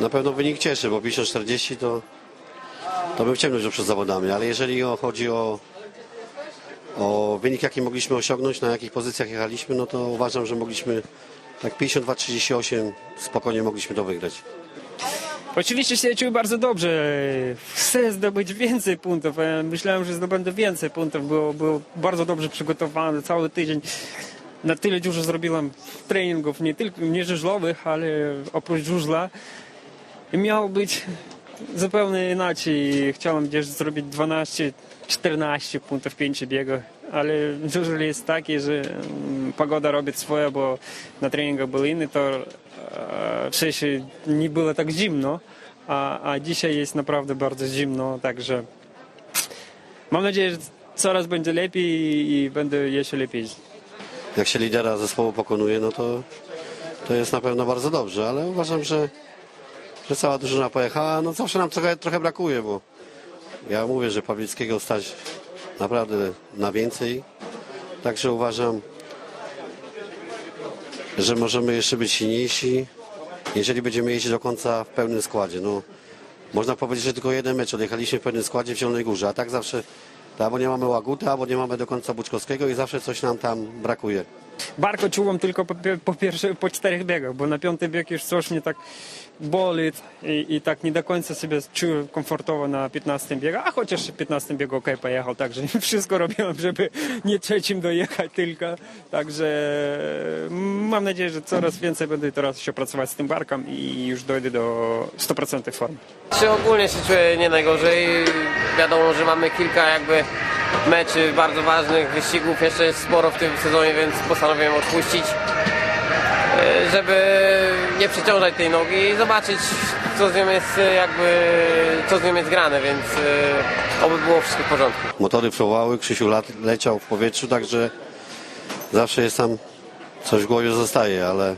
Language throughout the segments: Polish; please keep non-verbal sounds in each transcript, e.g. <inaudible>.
na pewno wynik cieszy, bo 50-40 to, to bym ciemność przed zawodami, ale jeżeli chodzi o, o wynik, jaki mogliśmy osiągnąć, na jakich pozycjach jechaliśmy, no to uważam, że mogliśmy tak 52-38 spokojnie mogliśmy to wygrać. Oczywiście się czuję bardzo dobrze. Chcę zdobyć więcej punktów. Myślałem, że zdobędę więcej punktów. Było, było bardzo dobrze przygotowany cały tydzień. Na tyle dużo zrobiłem treningów, nie tylko nie żużlowych, ale oprócz żużla. Miało być zupełnie inaczej. Chciałem gdzieś zrobić 12-14 punktów w pięciu biegach. Ale żużel jest taki, że mm, pogoda robi swoje, bo na treningach był inny tor. e, Wcześniej nie było tak zimno, a, a dzisiaj jest naprawdę bardzo zimno, także mam nadzieję, że coraz będzie lepiej i będę jeszcze lepiej. Jak się lidera zespołu pokonuje, no to, to jest na pewno bardzo dobrze, ale uważam, że, że cała drużyna pojechała. No zawsze nam trochę, trochę brakuje, bo ja mówię, że Pawlickiego stać naprawdę na więcej. Także uważam, że możemy jeszcze być silniejsi, jeżeli będziemy jeździć do końca w pełnym składzie. No, można powiedzieć, że tylko jeden mecz odjechaliśmy w pełnym składzie w Zielonej Górze, a tak zawsze albo nie mamy Łaguta, albo nie mamy do końca Buczkowskiego i zawsze coś nam tam brakuje. Barko czułem tylko po, po po czterech biegach, bo na piąty bieg już coś mnie tak boli i, i tak nie do końca sobie czuję komfortowo na 15 biegu, a chociaż 15 biegu ok pojechał, także <laughs> wszystko robiłem, żeby nie trzecim dojechać tylko, także mam nadzieję, że coraz więcej będę teraz się pracować z tym barkiem i już dojdę do 100% formy. Czy ogólnie się czuję nie najgorzej. Wiadomo, że mamy kilka jakby meczy bardzo ważnych, wyścigów. Jeszcze jest sporo w tym sezonie, więc postanowiłem odpuścić, e, żeby nie przeciążać tej nogi i zobaczyć, co z nią jest e, jakby, co z nią jest grane, więc e, oby było wszystko w porządku. Motory flowały, Krzysiu leciał w powietrzu, także zawsze jest tam coś w głowie zostaje, ale,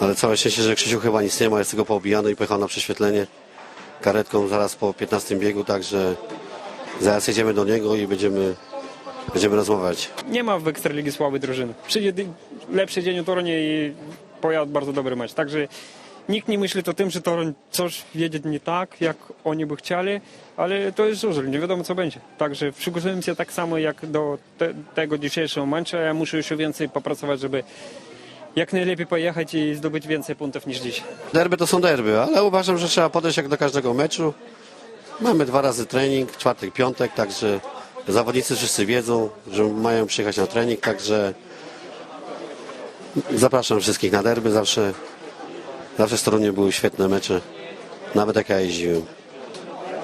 ale całe szczęście, że Krzysiu chyba nic nie ma, jest tylko poobijany i pojechał na prześwietlenie karetką zaraz po 15 biegu, także zaraz jedziemy do niego i będziemy, będziemy rozmawiać. Nie ma w Ekstraligi słabej drużyny. Przyjdzie lepszy dzień u Torunia i pojadą bardzo dobry mecz. Także nikt nie myśli o tym, że Toruń coś jedzie nie tak, jak oni by chcieli, ale to jest żużel, nie wiadomo co będzie. Także przygotowuję się tak samo jak do te, tego dzisiejszego meczu. Ja muszę jeszcze więcej popracować, żeby jak najlepiej pojechać i zdobyć więcej punktów niż dziś. Derby to są derby, ale uważam, że trzeba podejść jak do każdego meczu. Mamy dwa razy trening, czwartek, piątek, także zawodnicy wszyscy wiedzą, że mają przyjechać na trening, także zapraszam wszystkich na derby. Zawsze, zawsze w Toruniu były świetne mecze, nawet jak ja jeździłem.